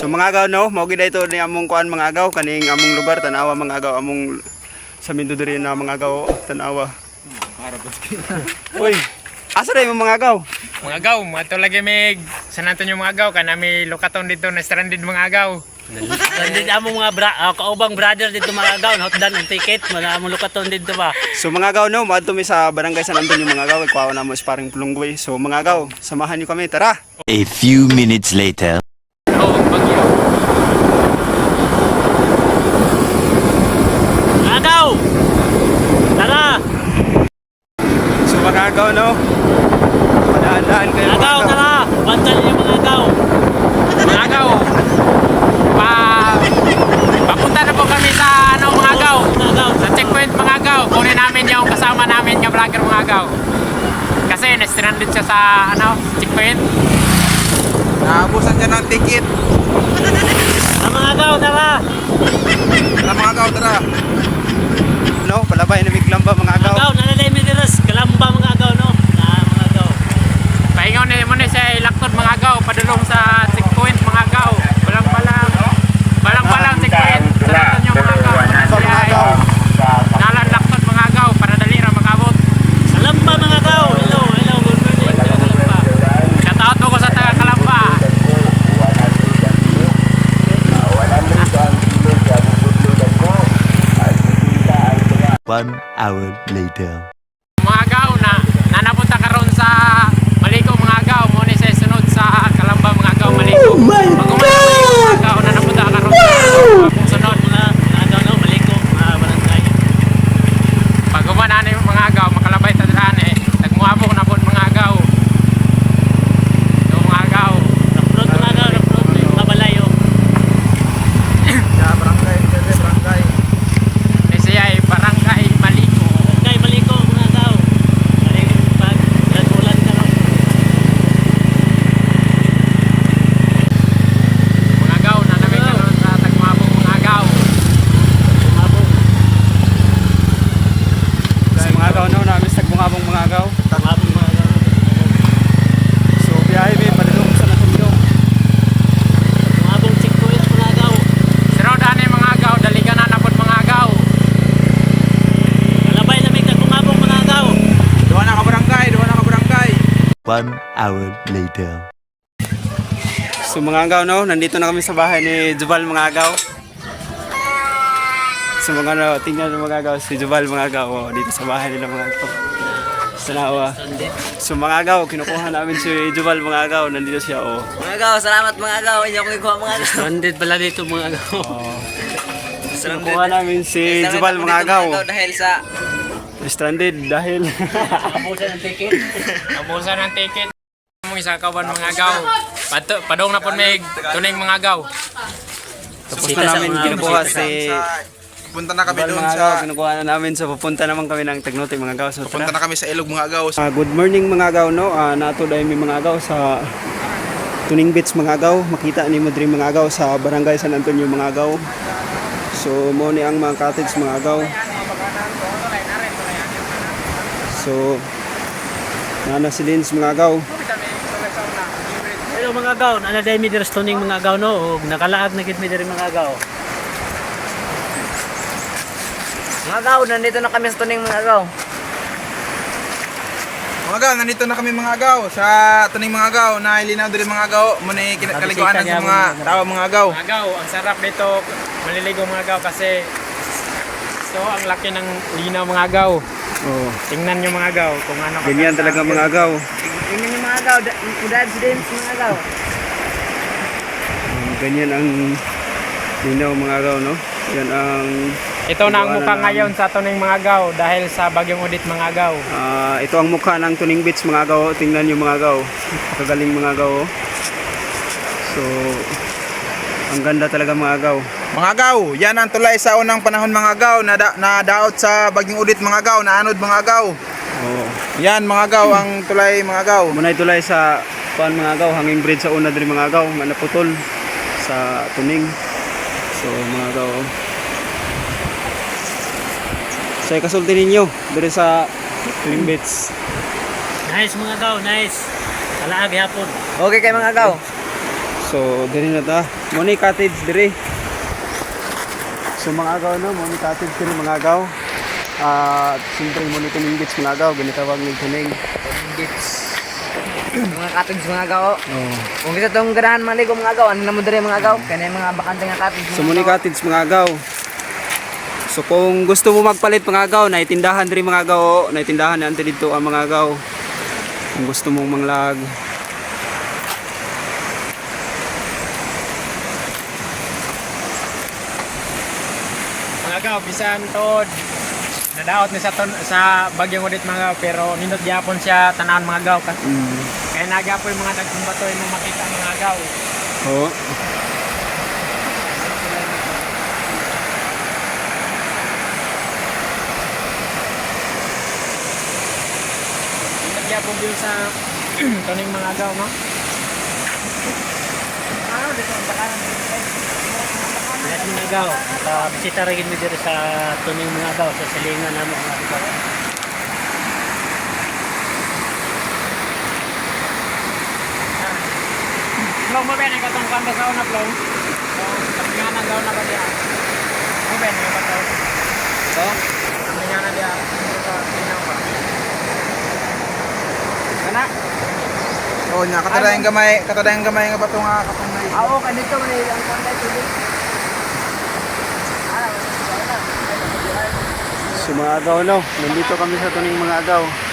So mga agaw no, mao gid ito ni among kuan mga agaw kaning among lugar tanawa mga agaw among sa Mindo diri na mga agaw tanawa. Uy, asa rin mga agaw? Mga agaw, mga to lagi may San Antonio mga agaw, kanami lokaton dito na stranded mga agaw. Hindi among mga bra ah, kaubang brother dito mga agaw, hotdan ang ticket, mga among lukaton dito ba. So mga agaw no, maadto mi sa barangay San Antonio mga agaw, ikuha na mo sparring pulunggoy. So mga agaw, samahan niyo kami, tara. A few minutes later. Oo, bagyo. Agaw! Tara! So mga agaw no, dahan-dahan kayo. Agaw, tara! Bantal niyo mga agaw. Agaw, pa, papunta na po kami sa ano mga agaw. Sa checkpoint mga agaw, kunin namin yung kasama namin yung vlogger mga agaw. Kasi na-stranded siya sa ano, checkpoint. Naabusan niya ng ticket. Tara mga agaw, tara! Tara mga agaw, tara. No, palabay na biglang ba mga agaw? Agaw, nanalay mi diras, kalamba mga agaw no. Ah, mga agaw. Pahingaw na mo na siya ilaktod mga agaw, padulong sa checkpoint mga agaw. Balang balang, balang balang checkpoint. Sa inyo mga ay nalalaktod mga agaw para dali ra makabot. Kalamba mga agaw. Hello, hello, good morning. Kalamba. Shoutout ko sa taga Kalamba. One hour later. Mga agaw na nanapunta karon sa Maliko mga agaw mo ni sa sunod sa Kalamba mga agaw Maliko. Pag umana Maliko mga agaw nanapunta karon sa kung sunod Mga mga agaw no, maliko, mga barangay. Pag umana na yung mga agaw makalabay ta dran eh. Nagmuabok na po mga agaw. Yung mga agaw. Raprot mga agaw, raprot yung kabalayo. Sa barangay, sa barangay. Eh siya ay barangay Maliko. Okay, maliko mga agaw. Kaya pag nagmulan ka no. Mga agaw na namin karon sa Tagmuabok mga agaw. Umabog. So mga agaw no, namis nagbungabong mga agaw. Umabog mga agaw. So biyahe mi padulong sa Antonio. Umabog checkpoint mga agaw. Siro dani mga agaw daligan na napod mga agaw. Kalabay na may kagumabog mga agaw. Duha na ka barangay, duha na ka barangay. One hour later. So mga agaw no, nandito na kami sa bahay ni Jubal mga agaw. So mga ano, tingnan ng mga agaw si Jubal mga agaw oh, dito sa bahay nila mga agaw. Sa nawa. Sunday. So mga agaw, kinukuha namin si Jubal mga agaw, nandito siya oh. Mga agaw, salamat mga agaw. Hindi ako ikuha mga agaw. Stranded pala dito mga agaw. Kinukuha namin si Jubal mga agaw. Dahil sa Stranded dahil Abusan ng ticket. Abusan ng ticket. Mo isa kawan mga agaw. Pato, padong na po may tuning mga agaw. tapos na namin kinukuha si Punta na kami doon sa... kinukuha na namin so pupunta naman kami ng Tagnote mga agaw. So Punta tara. na kami sa ilog mga agaw. Ah, good morning mga agaw no. Ah, nato dahil may mga agaw sa Tuning Beach mga agaw. Makita ni mo diri mga agaw sa Barangay San Antonio mga agaw. So mo ni ang mga cottage mga agaw. So nana si Lins mga agaw. Hello mga agaw, naladay mi diri tuning mga agaw no, ug nakalaag na gid mi diri mga agaw. mga agaw, nandito na kami sa tuning mga agaw. Mga agaw, nandito na kami mga agaw. Sa tuning mga agaw, na ilinaw diri mga agaw. Muna kaliguan Nabisita sa mga tao mga agaw. Mga agaw, ang sarap nito maliligo mga agaw kasi so ang laki ng linaw mga agaw. Oh, Tingnan nyo mga agaw kung ano ganyan talaga mga agaw. Tingnan yung mga agaw, udad si Dins mga agaw. Um, ganyan ang linaw mga agaw no. Yan ang Ito na ang mukha namin. ngayon sa tuning mga agaw dahil sa bagyong udit mga agaw. ah, ito ang mukha ng Tuning Beach mga agaw. Tingnan niyo mga agaw. Kagaling mga agaw. oh. So ang ganda talaga mga agaw. Mga agaw, yan ang tulay sa unang panahon mga agaw na, da, na daot sa baging udit mga agaw, na anod mga agaw. Oh. Yan mga agaw, ang tulay mga agaw. Munay tulay sa kuan mga agaw, hanging bridge sa una diri mga agaw, nga naputol sa tuning. So mga agaw. So kasulti ninyo diri sa Tuning Beach. Nice mga agaw, nice. Kalaag yapon. Okay kay mga agaw. So, diri na ta. Muni cottage diri. So mga agaw no, muni cottage diri mga agaw. Ah, siyempre muni tuning beach mga agaw, ginitawag ni tuning. Mga cottage mga agaw. Oh. Kung kita tong ganahan maligo mga agaw, ano na mo diri mga agaw? Kaya yung mga bakante nga cottage So agaw. cottage mga agaw. So kung gusto mo magpalit mga agaw, naitindahan diri mga agaw, naitindahan na dito ang mga agaw. Kung gusto mong manglag. Agaw, bisan tod. Nadaot ni sa ton, sa bagyong udit mga pero nindot gyapon siya tanawan mga agaw. Ka- Mm. Kaya nagapoy mga nagkumbatoy mo makita ang mga agaw. Oh. Nindot gyapon view sa tuning mga agaw, no? Yes, mga agaw. Uh, bisita rin mi diri sa tuning mga agaw sa silingan namo mga agaw. Plong mo ben, katong kanda sa una plong. So, kapinganan daw na ba diya? Mo ben, yung bato. So, diya. Ito, tingnan pa. Kana? Oh, nya katadayang gamay, katadayang gamay nga bato nga katong may. Ah, okay, dito man ang contact tuloy. Mga agaw no, nandito kami sa tuning mga agaw.